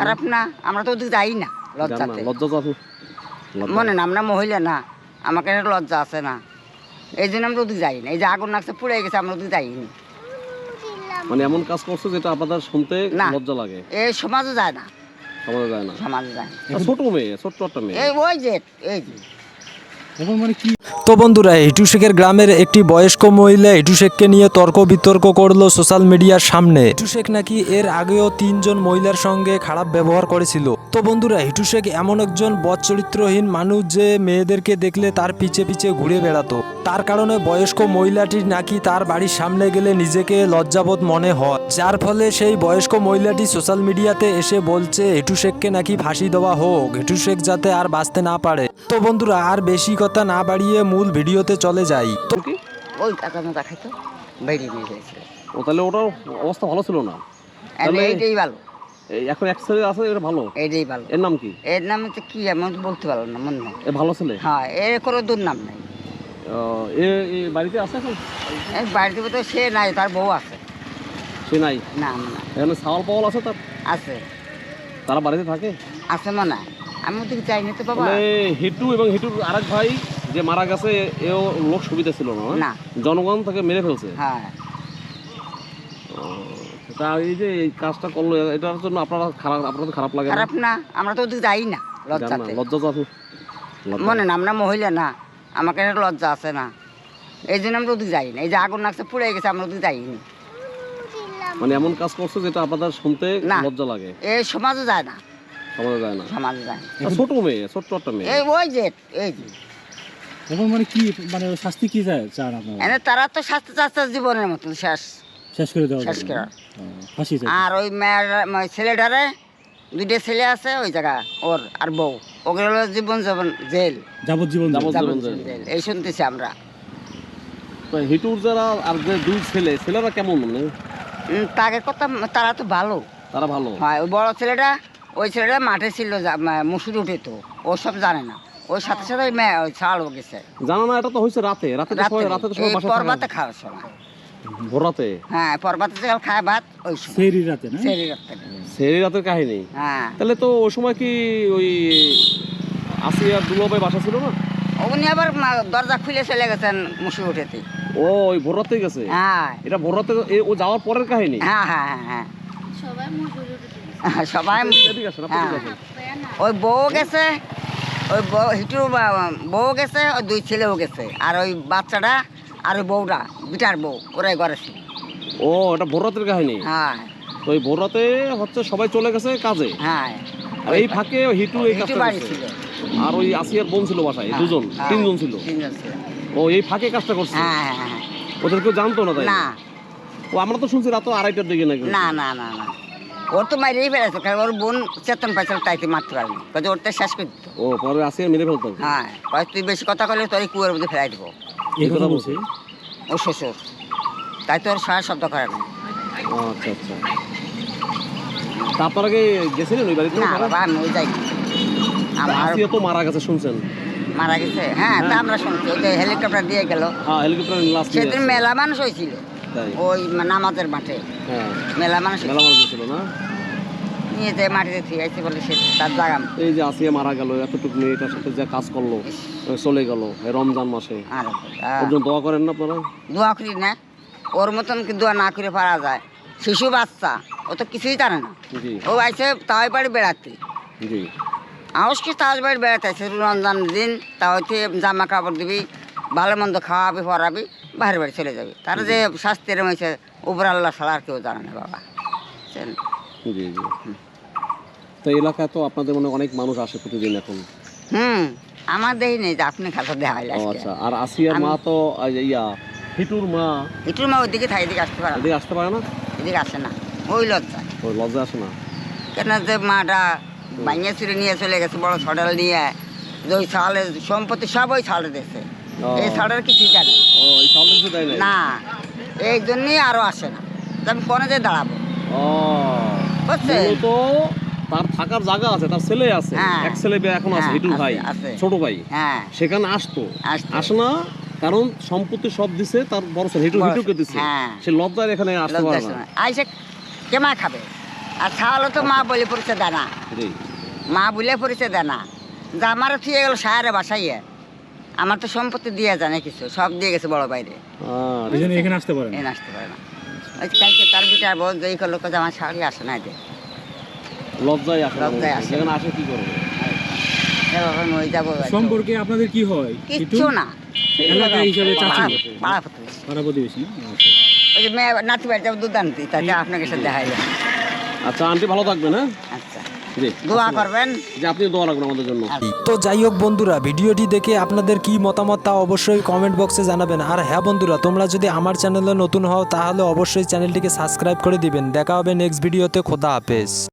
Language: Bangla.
খারাপ না আমরা তো ওদিকে যাই না লজ্জাতে। লজ্জা মনে না আমরা মহিলা না আমাকে লজ্জা আছে না। এই জন্য আমরা ওদিকে যাই না এই যে আগুন লাগছে পুড়ে গেছে আমরা ওদিকে যাইনি মানে এমন কাজ করছ যেটা আপনাদের শুনতে না। লজ্জা লাগে? এই সমাজও যায় না। সমাজে যায় না? সমাজে যায়। ছোট মেয়ে ছোট্ট একটা মেয়ে। এই ওই যে এই যে। তো বন্ধুরা হিটু শেখের গ্রামের একটি বয়স্ক মহিলা হিটু শেখকে নিয়ে তর্ক বিতর্ক করল সোশ্যাল মিডিয়ার সামনে। হিটু শেখ নাকি এর আগেও তিনজন মহিলার সঙ্গে খারাপ ব্যবহার করেছিল। তো বন্ধুরা হিটু শেখ এমন একজন বদ চরিত্রহীন মানুষ যে মেয়েদেরকে দেখলে তার পিছে পিছে ঘুরে বেড়াতো। তার কারণে বয়স্ক মহিলাটি নাকি তার বাড়ির সামনে গেলে নিজেকে লজ্জাবোধ মনে হয়। যার ফলে সেই বয়স্ক মহিলাটি সোশ্যাল মিডিয়াতে এসে বলছে হিটু শেখকে নাকি ফাঁসি দেওয়া হোক হিটু শেখ যাতে আর বাঁচতে না পারে। তো বন্ধুরা আর বেশি কথা না বাড়িয়ে মূল ভিডিওতে চলে যাই। ওই নিয়ে ও তাহলে ওটার অবস্থা ভালো ছিল না? এইটাই ভালো। এখন এক আছে এটা ভালো? এইটাই ভালো। এর নাম কি? এর নাম হচ্ছে কি? আমি বলতে পারলাম না মনে নাই এ ভালো ছেলে? হ্যাঁ এর কোনো দূর নাম নাই। এ এ বাড়িতে আছে এখন? এই বাড়িতে তো সে নাই তার বউ আছে। সে নাই? না এখানে সাওয়াল পাওয়াল আছে তার? আছে। তারা বাড়িতে থাকে? আছে হয়। আমি ওদিকে যাইনি তো বাবা। হিটু এবং হিটুর আরেক ভাই যে মারা গেছে এও লোক সুবিধা ছিল না না। জনগণ তাকে মেরে ফেলছে? হ্যাঁ। তা এই যে এই কাজটা করল এটার জন্য আপনারা খারাপ আপনাদের খারাপ লাগে খারাপ না আমরা তো ওদিকে যাই না না, লজ্জাতে। লজ্জা। মনে না আমরা মহিলা না। আমাকে লজ্জা আছে না। এই জন্য আমরা ওদিকে যাই না। এই যে আগুন লাগছে পুড়ে গেছে আমরা ওদিকে যাইনি মানে এমন কাজ করছে যেটা আপনাদের শুনতে না। লজ্জা লাগে? এই সমাজও যায় না। সমাজে যায় না? সমাজে যায় না। আর ছোট মেয়ে ছোট্ট একটা মেয়ে। এই ওই যে এই যে। এখন মানে কি মানে শাস্তি কি চায় চান আপনারা? এনে তারা তো স্বাস্থ্য চাচ্ছে জীবনের মতো শেষ। শেষ করে দেওয়া শেষ করা। ফাঁসি আর ওই মেয়ের ছেলেটারে দুইটা ছেলে আছে ওই জায়গা ওর আর বউ। ওগুলো হলো জীবন জীবন জেল। যাবজ্জীবন যাবজ্জীবন। জেল। জেল। এই শুনতেছি আমরা। তো হিটুর যারা আর যে দুই ছেলে ছেলেরা কেমন মানে? উম, তাকে কথা তারা তো ভালো। তারা ভালো। হয় ওই বড় ছেলেটা ওই ছেলেটা মাঠে ছিল যা- মা- মুসুরি উঠে তো। ও সব জানে না। ওই সাথে সাথে ওই মেয়ে ওই ছাড়ও গেছে। জানা না এটা তো হয়েছে রাতে। রাতে তো সবাই রাতে তো সবাই এই বাসায় পর্বাতে খাওয়ার সময়। ভোর রাতে? হ্যাঁ পর্বাতে যখন খায় ভাত ওই সময়। সেরি রাতে না? সেই রাত্রে সেই রাতের কাহিনী? হ্যাঁ। তাহলে তো ওই সময় কি ওই আসিয়ার দুলাভাই বাসা ছিল না? উনি আবার দরজা খুলে চলে গেছেন মুসুরি উঠেতে ও ওই ভোর গেছে? হ্যাঁ। এটা ভোর রাতে ও যাওয়ার পরের কাহিনী? হ্যাঁ হ্যাঁ হ্যাঁ হ্যাঁ। সবাই আপনি এদিকে আসেন। ওই বউ গেছে ওই বউ বা- বউ গেছে ওই দুই ছেলেও গেছে। আর ওই বাচ্চাটা আর ওই বউটা বিটার বউ ওরাই ঘরে ছিল। ও এটা ভোর রাতের কাহিনী? হ্যাঁ। এই ভোর রাতে হচ্ছে সবাই চলে গেছে কাজে? হ্যাঁ। আর এই ফাঁকে হিটু এই কাজটা করছে। ছিল। আর ওই আসিয়ার বোন ছিল বাসায় হ্যাঁ, দুজন হ্যাঁ, তিনজন ছিল। তিনজন ছিল। ও এই ফাঁকে কাজটা করছে। হ্যাঁ হ্যাঁ হ্যাঁ। ওদের কেউ জানতো না তাই? না। ও আমরা তো শুনছি রাত আড়াইটার দিকে নাকি। না না না না। ওর তো মাইরেই ফেলেছে কারণ ওর বোন চেতন পাইছিল তাইতে মারতে পারেনি কাজে ওরটা শেষ করে দিত। ও পরে আসিয়া মেরে ফেলতো। হ্যাঁ কয় তুই বেশি কথা বললে তোর এই কুয়ার মধ্যে ফেলাই দেবো। এই কথা বলছে ও শ্বশুর। তাই তো ওর সারা শব্দ করে না ও, আচ্ছা আচ্ছা। তা আপনারা কি গেছিলেন ওই বাড়িতে? না বাবা আমি ওই যাই আমার আসিয়া তো মারা গেছে শুনছেন? মারা গেছে। হ্যাঁ তা আমরা শুনছি। ওই যে হেলিকপ্টার দিয়ে গেল। হ্যাঁ হেলিকপ্টার লাস্ট সেদিন মেলা মানুষ হয়েছিল। ওই নামাজের মাঠে। হ্যাঁ। মেলা মানুষ মেলা মানুষ গেছিল না? নিয়ে মাটিতে বলে সে তার জাগাম। এই যে আসিয়া মারা গেল এতটুকু মেয়েটার সাথে যে কাজ করল চলে গেল এই রমজান মাসে। আর ওর জন্য দোয়া করেন না আপনারা? দোয়া করি না। ওর মতন কি দোয়া না করে পারা যায়? শিশু বাচ্চা ও তো কিছুই জানে না। ও আইসে তাওয়াই বাড়ি বেড়াতে আউস কি তাজ বাড়ি বেড়াতে আছে রমজান দিন তাওয়াইতে জামা কাপড় দিবি ভালো মন্দ খাওয়াবি পরাবি বাইরে বাড়ি চলে যাবি। তার যে শাস্তির হয়েছে উপর আল্লাহ ছাড়া আর কেউ জানে না বাবা। তো এলাকায় তো আপনাদের মনে অনেক মানুষ আসে প্রতিদিন এখন। হুম আমার দেহি নেই যে আপনি খাতা দেওয়া ও আচ্ছা আর আসিয়ার মা তো ইয়া হিটুর মা। একটুর মা ওইদিকে থাকে এদিকে আসতে পারে এদিকে আসতে পারে না? এদিকে আসে না। ওই লজ্জা। ওই লজ্জা আসে না? কেন যে মাটা ভাঙিয়ে চুরে নিয়ে চলে গেছে বড় ছড়াল নিয়ে। ওই ছাড়ে সম্পত্তি সব ওই ছাড়ে দিয়েছে। এই ছাড়ের কিছুই জানে না। এই চাউল কিছু দেয় নাই? না এই জন্যই আরও আসে না। তা আমি কোনে যে দাঁড়াবো? বুঝছে মূলত তার থাকার জায়গা আছে তার ছেলে আছে। হ্যাঁ। এক ছেলে এখন আছে হ্যাঁ, ভাই আছে। ছোট ভাই। হ্যাঁ। সেখানে আসতো। আসতো। আসে না কারণ সম্পত্তি সব দিছে তার বড় ছেলে হিটু হিটুকে দিছে। হ্যাঁ। সে লজ্জায় এখানে আসতে পারে না। না। আইসে কেমা খাবে? আর ছাওয়ালও তো মা বলে পরিচয় দেয় না মা বলে পরিচয় দেয় না যা আমার থিয়ে গেল সায়ারে বাসাইয়ে। আমার তো সম্পত্তি দিয়ে জানে কিছু সব দিয়ে গেছে বড় বাইরে আর এই এখানে আসতে পারেন এ আসতে পারে না। কালকে তার বিটা বল যেই করল আমার শাড়ি আসে না যে লজ্জায় আসে লজ্জায় আসে। যেখানে আসে কি করবে? এখন। সম্পর্কে আপনাদের কি হয়? কিচ্ছু না। এলাকা হিসাবে চাচি পাড়া- প্রতিবেশী। পাড়া প্রতিবেশী আচ্ছা। ওই যে মেয়ে নাতি বাড়ি যাব দুধ আনতে তাতে আপনাকে সাথে দেখা যায় আচ্ছা আন্টি ভালো থাকবেন হ্যাঁ? আচ্ছা। দোয়া করবেন। যে আপনি দোয়া রাখবেন আমাদের জন্য। তো যাই হোক বন্ধুরা ভিডিওটি দেখে আপনাদের কি মতামত তা অবশ্যই কমেন্ট বক্সে জানাবেন। আর হ্যাঁ বন্ধুরা তোমরা যদি আমার চ্যানেলে নতুন হও তাহলে অবশ্যই চ্যানেলটিকে সাবস্ক্রাইব করে দিবেন। দেখা হবে নেক্সট ভিডিওতে খোদা হাফেজ।